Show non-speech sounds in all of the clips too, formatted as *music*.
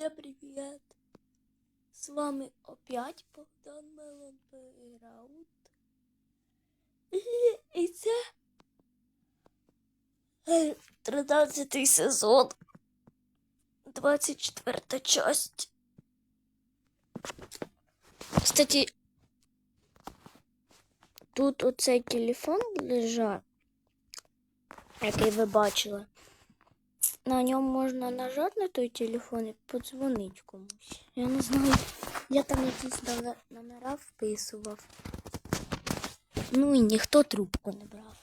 Всем привет! С вами опять Богдан Мелон Плейграунд. *laughs* І це е, 13 сезон. 24 часть. Кстати, тут оцей телефон лежав, який ви бачили. На ньому можна нажати на той телефон і подзвонити комусь. Я не знаю. Я там якісь номер- номера вписував. Ну і ніхто трубку не брав.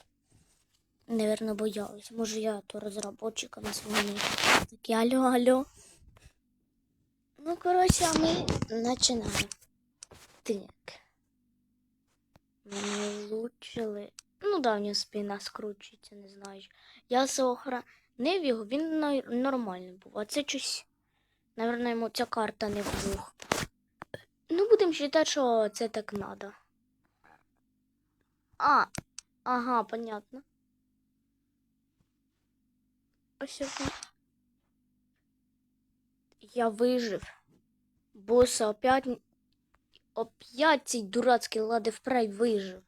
Наверно, боялись. Може я то розробникам дзвонив. Такі алло, алло. Ну, коротше, а ми починаємо. Так. Мене влучили. Ну, да, в нього спина скручується, не знаю. Я сохранив його, він нормальний був. А це щось. Наверно, йому ця карта не вдруг. Ну, будемо вважати, що це так надо. А, ага, понятно. Ось это. Я вижив. Боса опять... Опять цей дурацький лади впрай вижив.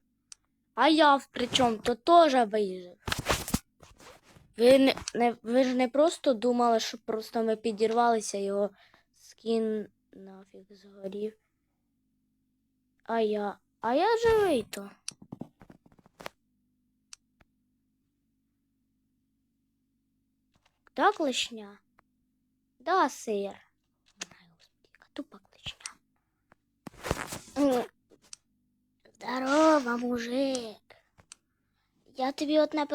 А я причому то теж вижив. Ви, не, не, ви ж не просто думали, що просто ми підірвалися, його скін нафіг згорів. А я. А я живий то. Да, клешня? Да, сир. Тупа клешня. Здорово, мужик. Я тобі одне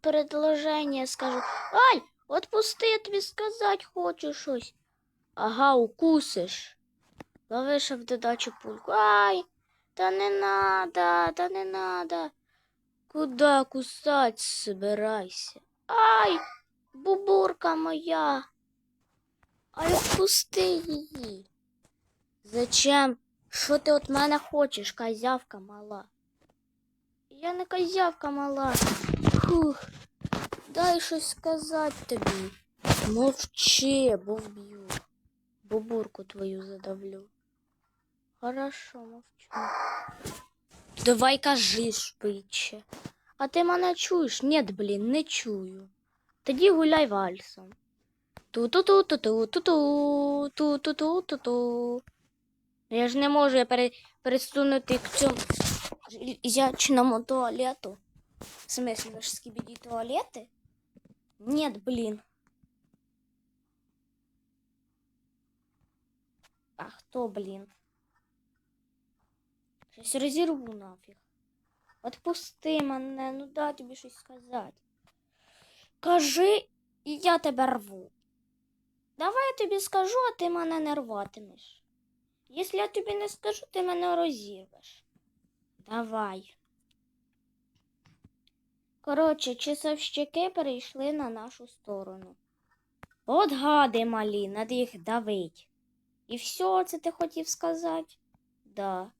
предложення скажу. Ай, отпусти, я тобі сказати хочу щось. Ага, укусиш. Ловиш в додачу пульку. Ай, та не надо, та не надо. Куда кусать собирайся? Ай, бубурка моя. Ай, отпусти її. Зачем? Що ти від мене хочеш, козявка мала? Я не козявка мала. Фух. Дай щось сказати тобі. Мовчи, бо вб'ю. Бубурку твою задавлю. Хорошо, мовчу. Давай кажи швидше. А ти мене чуєш? Ні, блін, не чую. Тоді гуляй вальсом. Ту-ту-ту-ту-ту-ту-ту, ту-ту-ту-ту-ту. Я ж не можу я пересунути к цьому изячному туалету. В смысле, вы же скибиди туалеты? Нет, блин. А хто, блін? Щось розірву нафіг. Отпусти мене, ну дай тобі щось сказати. Кажи, і я тебе рву. Давай я тобі скажу, а ти мене не рватимеш. Якщо я тобі не скажу, ти мене розірвеш. Давай. Коротше, часовщики перейшли на нашу сторону. От гади малі, надо їх давить. І все, це ти хотів сказати? Да.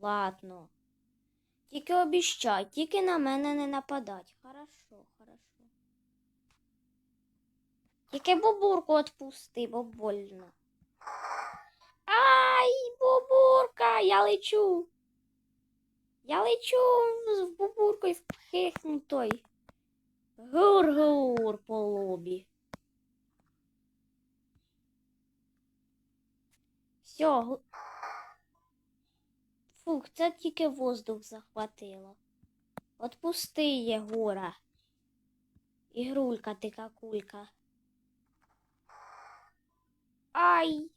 Ладно. Тільки обіщай, тільки на мене не нападать. Хорошо, хорошо. Тільки бубурку отпусти, бо больно. Ай, бубурка, я лечу. Я лечу з бубуркою впихнутой. Гур-гур по лобі. Все. Фух, це тільки воздух захватило. Отпусти, Єгора. Ігрулька ти какулька. Ай!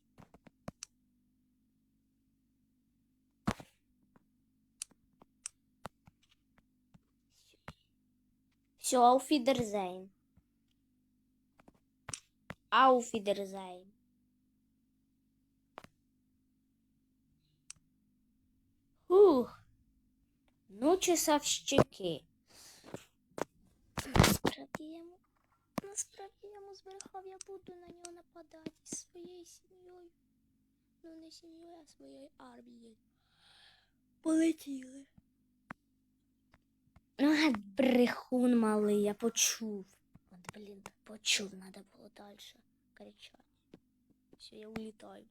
Все, ауфидерзейн. Ауфидерзейн. Хух. Ну, часовщики. Насправді йому, насправді йому збрехав, я буду на нього нападати своєю сім'єю. Ну, не сім'єю, а своєю армією. Полетіли. Ну, гад, брехун малий, я почув. От, блін, почув, треба було далі кричати. Все, я улітаю.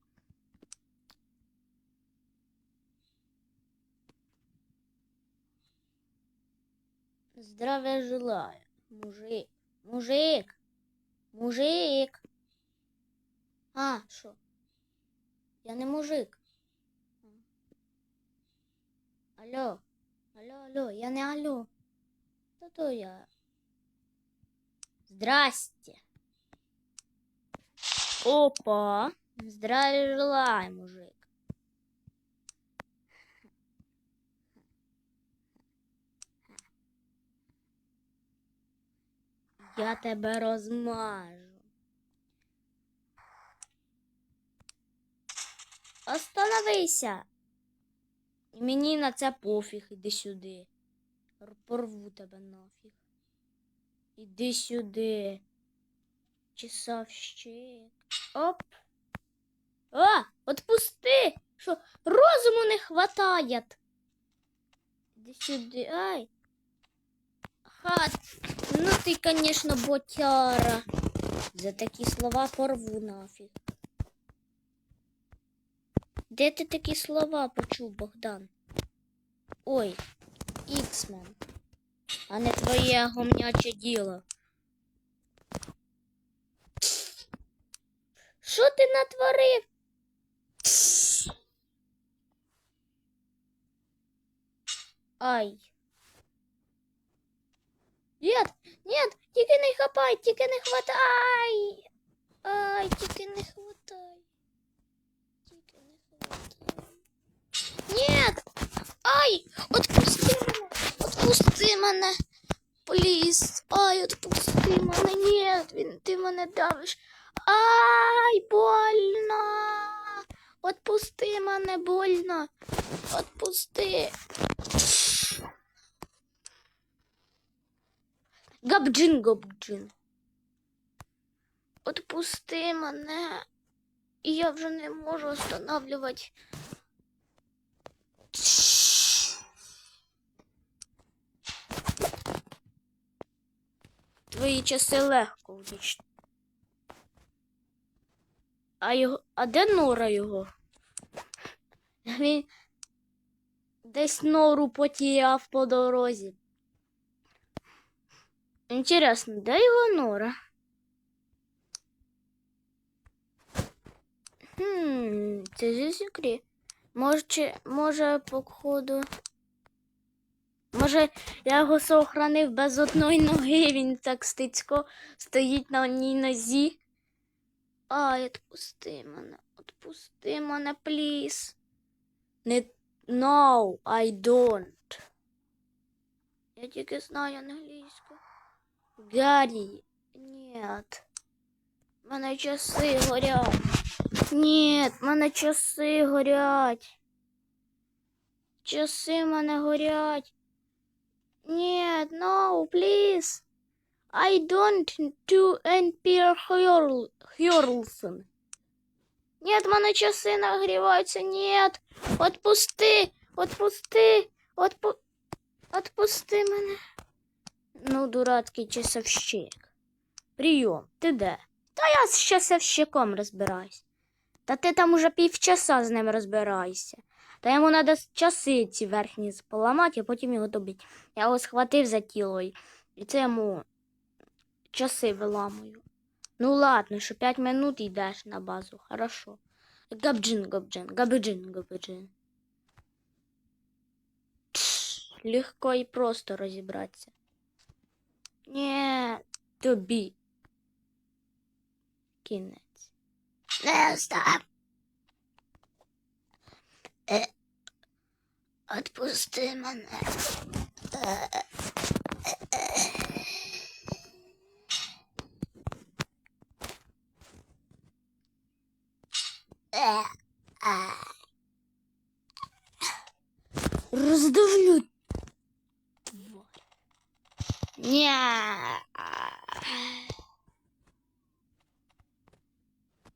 Здравия желаю, мужик. Мужик. Мужик. А, що? Я не мужик. Алло. Алло, алло, я не алло. Та то я. Здрасте. Опа. Здравия желаю, мужик. Я тебе розмажу. Остановися. І Мені на це пофіг, іди сюди. Порву тебе нафіг. Іди сюди. Часовщик. Оп. А, отпусти! Що, розуму не хватає? Іди сюди. Ай. Хат. Ну ти, конечно, ботяра. За такі слова порву нафіг. Де ти такі слова почув, Богдан? Ой, Іксмен. А не твоє гомняче діло. Що ти натворив? Ай. Нет, нет, тільки не хапай, тільки не хватай. Ай, тільки не хватай. Тільки не хватай. Нет! Ай! Отпусти мене! Отпусти мене! Пліз! Ай, отпусти мене! Нет! Він, ти мене давиш! Ай, больно! Отпусти мене, больно! Отпусти! Габджин, габджин. Отпусти мене. І я вже не можу останавливати. Твої часи легко влічно. А його. А де нора його? Він десь нору потіяв по дорозі. Інтересно, де його нора? Хм, це же секрет. Може, може, походу. Може, я його сохранив без одної ноги, він так стицько стоїть на одній нозі. Ай, отпусти мене, отпусти мене, пліз. Не No, I don't. Я тільки знаю англійську. Гаррі. В мене часи горять. В мене часи горять. Часи мене горять. Нет, no, please. I don't do NPR Хьорлсон. Нет, мене часи нагріваються. Нет. Отпусти, отпусти, отпу... отпусти мене. Ну, дурацький часовщик. Прийом, ти де? Та я з часовщиком розбираюсь. Та ти там уже півчаса з ним розбираєшся. Та йому треба часи ці верхні поламати, а потім його добити. Я його схватив за тіло і це йому часи виламую. Ну ладно, що п'ять минут йдеш на базу, хорошо. Габджин, габджин, габджин, габджин. Тш, Легко і просто розібратися. Ні, тобі. Кінець. Не стоп. Е, Отпусти мене. Е, е, е. Роздавлю. Ні.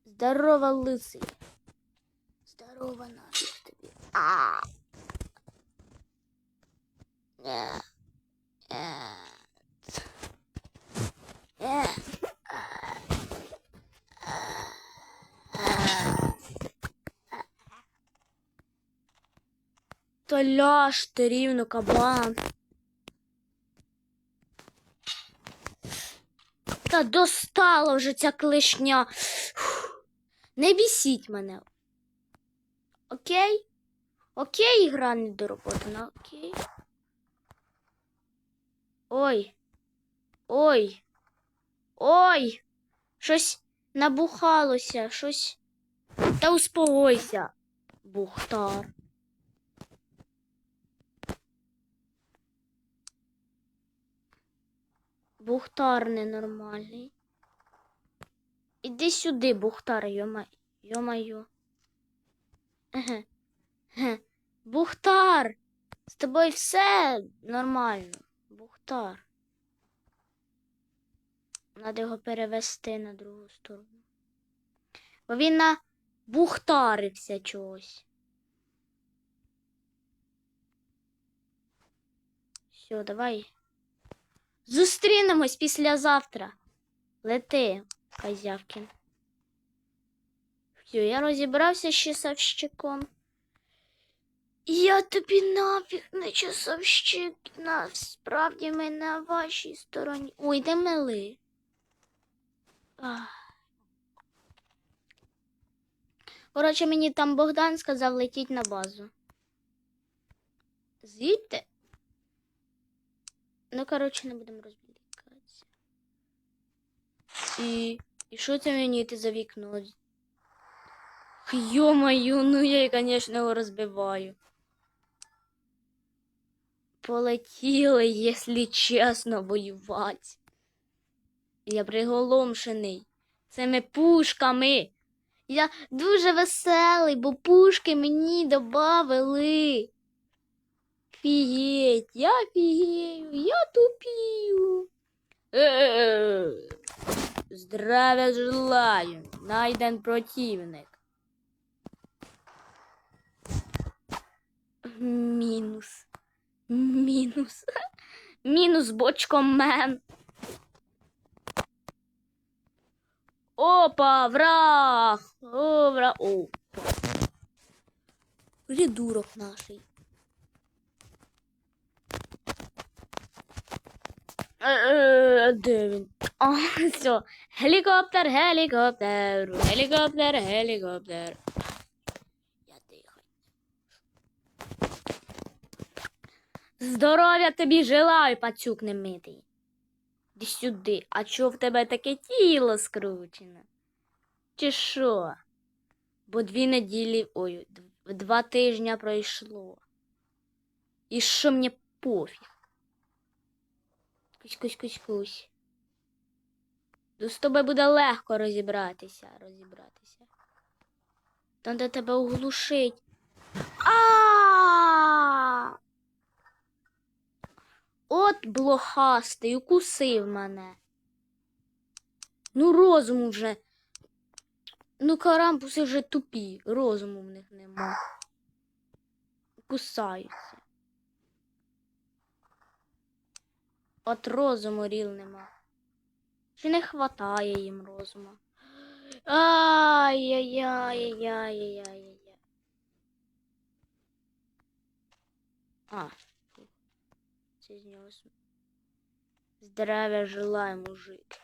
Здорово, лысый. Та ляж ти рівно кабан. Та достала вже ця клишня. Не бісіть мене. Окей? Окей, ігра недороботана, окей. Ой. Ой. Ой. Щось набухалося, щось. Та успокойся, Бухтар. Бухтар ненормальний. Іди сюди, Бухтар, йома... йо-майо. Еге. Ге. Бухтар! З тобою все нормально. Бухтар. Надо його перевести на другу сторону. Бо він на бухтарився чогось. Все, давай. Зустрінемось післязавтра. Лети, Козявкін. Все, я розібрався з часовщиком. Я тобі нафіг не часовщик. Насправді ми на вашій стороні. Ой, де мили. Ах. Коротше, мені там Богдан сказав летіть на базу. Звідти? Ну, коротше, не будемо розвлікатися. І. І що це мені ти за вікно? Йо-моє, ну я, звісно, його розбиваю. Полетіли, якщо чесно, воювати. Я приголомшений цими пушками. Я дуже веселий, бо пушки мені добавили. Фігеть, я фігею, я тупію. Е-е-е. Здравия желаю. Найден противник. Мінус. Мінус. Мінус бочком мен. Опа, враг! О, враг. Опа. Придурок наший. Е, Де він? А, *laughs* все. Гелікоптер, гелікоптер, гелікоптер, гелікоптер. Я дихаю. Здоров'я тобі желаю, пацюк немитий. Іди сюди. А чого в тебе таке тіло скручене? Чи що? Бо дві неділі, ой, два тижня пройшло. І що мені пофіг? Кусь, кусь, кусь, кусь. Ну, з тобою буде легко розібратися, розібратися. Там де тебе оглушить. А! От блохастий, укусив мене. Ну, розуму вже. Ну, карампуси вже тупі, розуму в них нема. Кусаються. От розуму ріл нема. Чи не хватає їм розуму? Ай-яй-яй-яй-яй-яй-яй. А. це з нього Здравия желаю, мужик.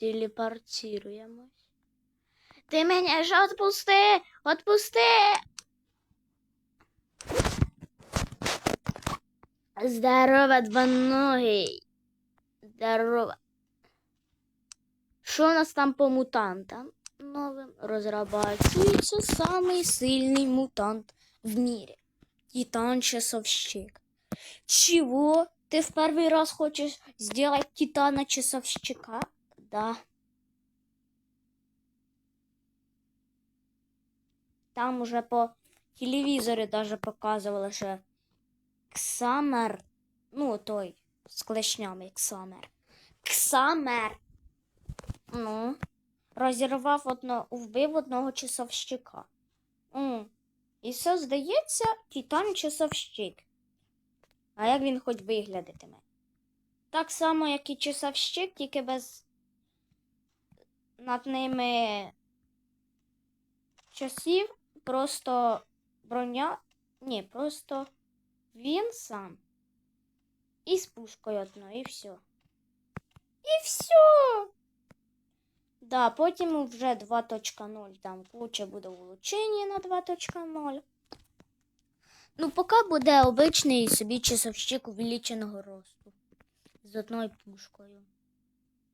Телепортируємось. Ти мене ж отпусти! Отпусти! Здорово, двоногий. Здорово. Що у нас там по мутантам? Новим розрабатується самий сильний мутант в мире. Титан-часовщик. Чего? Ты в первый раз хочешь сделать Титана-часовщика? Да. Там уже по телевизору даже показывало, що Ксамер, ну той з клешнями Ксамер. Ксамер. Ну, розірвав одно, вбив одного часовщика. М. І все здається, Титан часовщик. А як він хоч виглядатиме? Так само, як і часовщик, тільки без над ними часів просто броня. Ні, просто він сам. І з пушкою одною, і все. І все. Да, потім вже 2.0, там куча буде улучшення на 2.0. Ну, поки буде обичний собі часовщик увеличеного росту. З одною пушкою.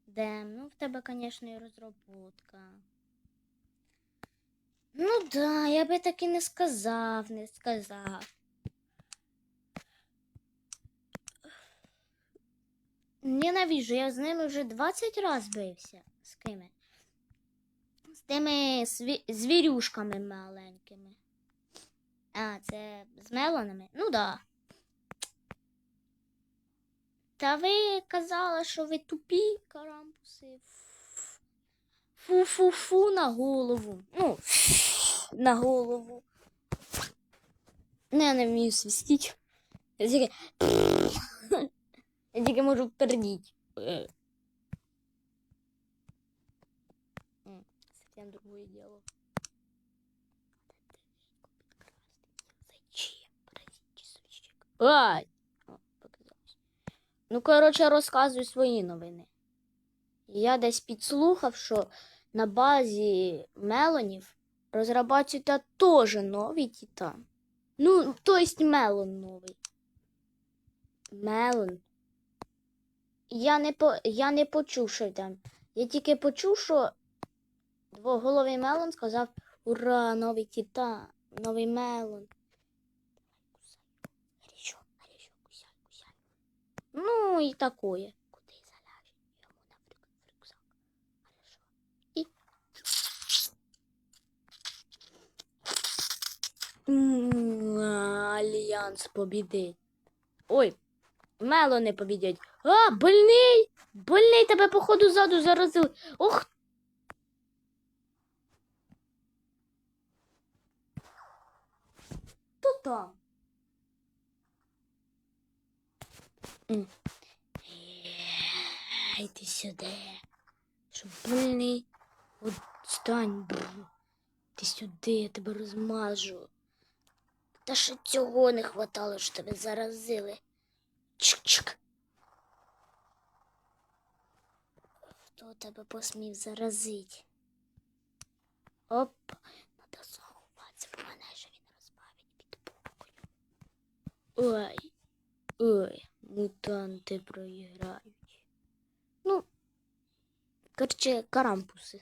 Дем, ну в тебе, звісно, і розробка. Ну да, я би так і не сказав, не сказав. Ненавижу, я з ними вже 20 раз бився. З кими? Тими сві... звірюшками маленькими. А, це з мелонами? Ну да. Та ви казали, що ви тупі карампуси. Фу-фу-фу на голову. Ну, на голову. Не, я не вмію свистіть. Я тільки... Я тільки можу пердіть. Совсем другое дело. Зачем? Ай! Ну, коротше, розказую свої новини. Я десь підслухав, що на базі мелонів розрабатується теж новий титан. Ну, то есть мелон новий. Мелон. Я не, по, я не почув, що там. Я тільки почув, що двоголовий мелон сказав Ура, новий титан, новий мелон. Горячо, горячо, кусай, кусай. Ну і такое. Куди заляже? Йому на рюкзак. Хорошо. І. Альянс побідить. Ой, мелони побідять. А, больний! Больний тебе, походу, ззаду заразили. Ох. Там? Йди сюди. Щоб больний. От стань. бррр. Ти сюди, я тебе розмажу. Та ще цього не хватало, що тебе заразили. Чик-чик. Хто тебе посмів заразити? Оп, надо заховатися, бо мене ще він розбавить під бокою. Ой, ой, мутанти проіграють. Ну, короче, карампуси.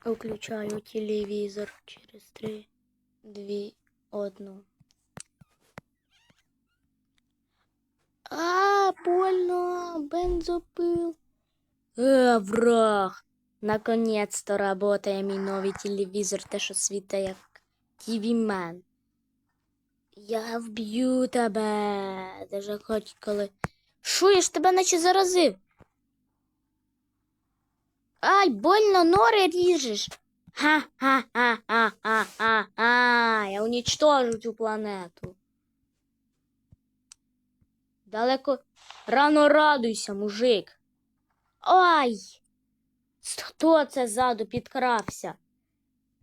Включаю телевізор через три, дві, одну. А, больно, бензопил. Э, враг. Наконец-то работає мій новий телевізор, те, що світа як TV Man. Я вб'ю тебе. Даже хоч коли. Шо, я ж тебе наче заразив. Ай, больно нори ріжеш. Ха-ха-ха-ха-ха-ха. Я уничтожу цю планету. Далеко рано радуйся, мужик. Ай! Хто це ззаду підкрався?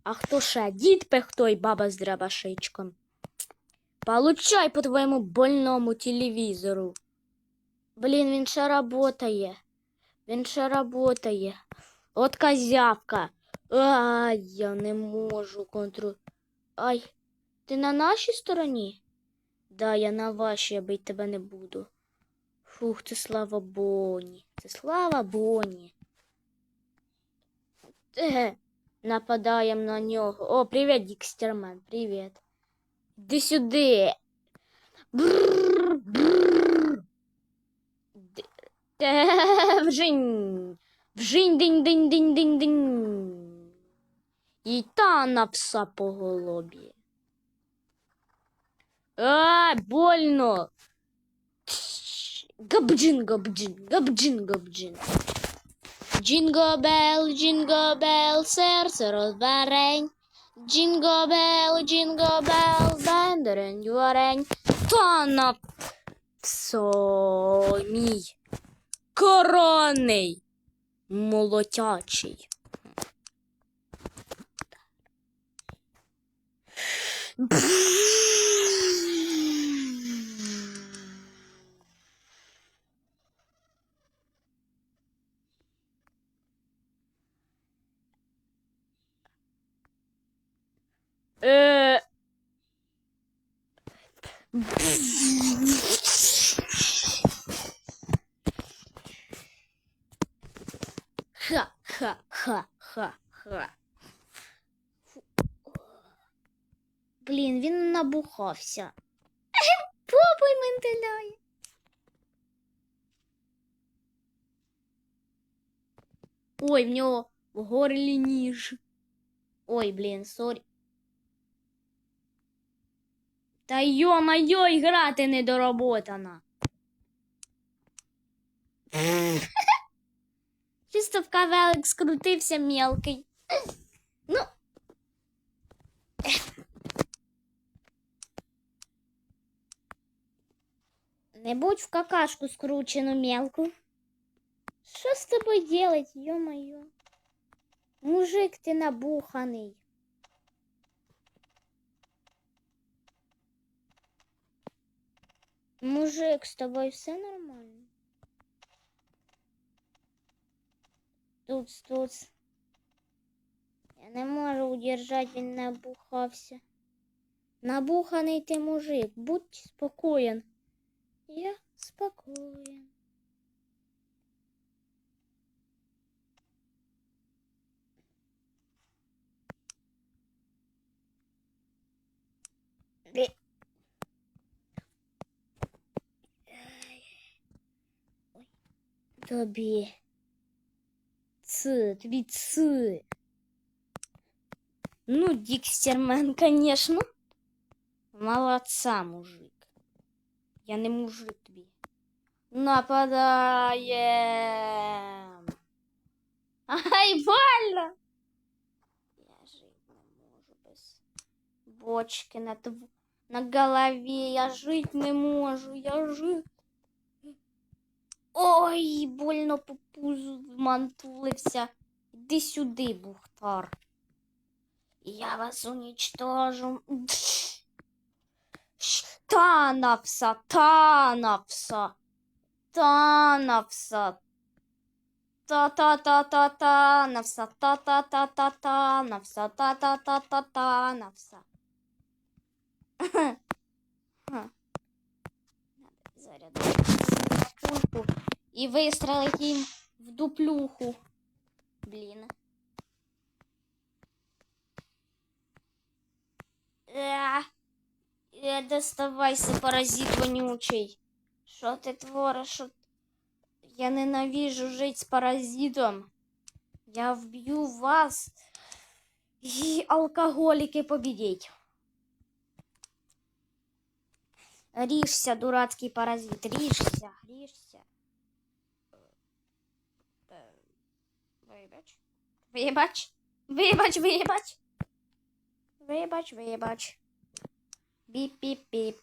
А хто ще? Дід пехтой, баба з драбашичком. Получай по твоєму больному телевізору. Блін, він ще работає. Він ще работає. От козявка. Ай, я не можу контру. Ай, ти на нашій стороні? Да, я на вашій, я бить тебе не буду. Фух, це слава Боні. Це слава Боні. Нападаємо на нього. О, привіт, Дікстермен, привіт. Іди сюди. Е, Вжинь. Вжинь, динь, динь, динь, динь, динь. І та на пса по голові. А, больно. Габджин, габджин, габджин, габджин. Джинго бел, джинго бел, серце розберень. Джинго бел, джинго бел, бендерень, юарень. Та на псо мій коронний молотячий. Е. Ха-ха-ха-ха-ха. Блін, він набухався. *laughs* Попой ментиляє. Ой, в нього в горлі ніж. Ой, блін, сорі. Та йо-майо, грати недороботана. *laughs* Чисто в кавелик скрутився мелкий. Ну. Не будь в какашку скручену мелку. Що з тобою делать, ё-моё? Мужик, ти набуханий. Мужик, з тобою все нормально? Тут, тут. Я не можу удержати, він набухався. Набуханий ти мужик, будь спокоєн. Я спокоен. Бе- Тобі. Ц, тобі ц. Ну, Дикстермен, конечно. Молодца, мужик. Я не мужик тобі. Нападаєм. Ай, больно. Я жить не можу без бочки на, тв... на голові. Я жить не можу. Я жить. Ой, больно по пузу вмантулився. Іди сюди, Бухтар. Я вас уничтожу. Танавса, Танавса, Танавса. Та-та-та-та-та-навса, та-та-та-та-та-навса, та-та-та-та-та-навса. Надо зарядити пульку і вистрелити їм в дуплюху. Блін. Е, е, доставайся, паразит вонючий. Що ти твориш? Я ненавижу жить з паразитом. Я вб'ю вас і алкоголіки побідіть. Ріжся, дурацький паразит, ріжся, ріжся. Е, Вибач. Вибач. Вибач, вибач. Вибач, вибач. Біп-біп-біп.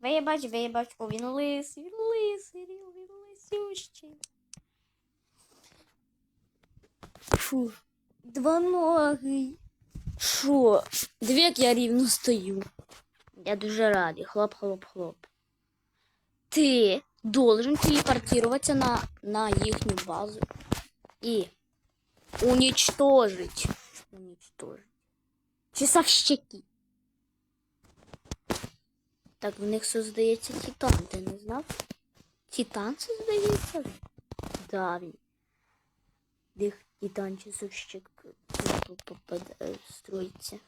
Вибач, вибач. О, він лисий, він лисий, він. Фу, двоногий. Шо? Дві я рівно стою. Я дуже радий. Хлоп-хлоп-хлоп. Ти должен телепортироваться на, на їхню базу и уничтожить. Уничтожить. Часовщики. Так, в них создається титан, ти не знав? Титан создається? Да, він. В них титан часовщик строїться.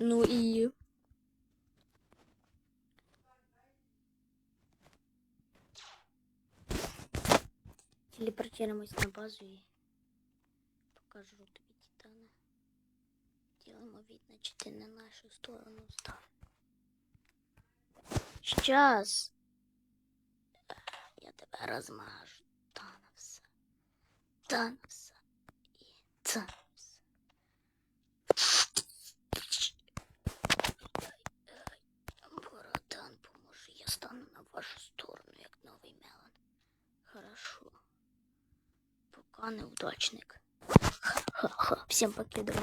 Ну і. Телепортируемся на базу и покажу тобі титана. Вид, значит, ты на нашу сторону став. Сейчас я тебе розмажу. Танавса. Танавса. І Танавса. стану на вашу сторону, як новий Мелан. Хорошо. Пока неудачник. Ха-ха, всем покидаю.